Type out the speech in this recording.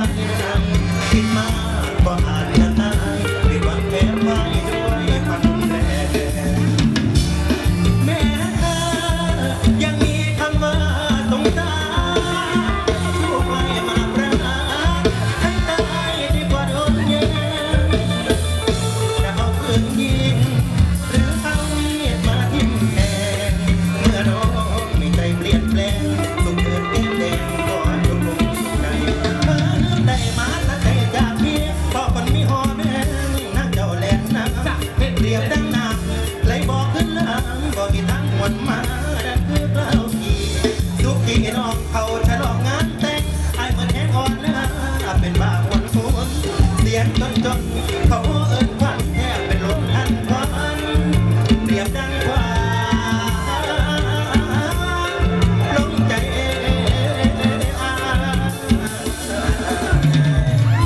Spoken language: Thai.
Thank you. ลองเขาฉลองงานแต่งไอ้เงี้งอ่อนนะเป็นบ้าวนฝนเสียจน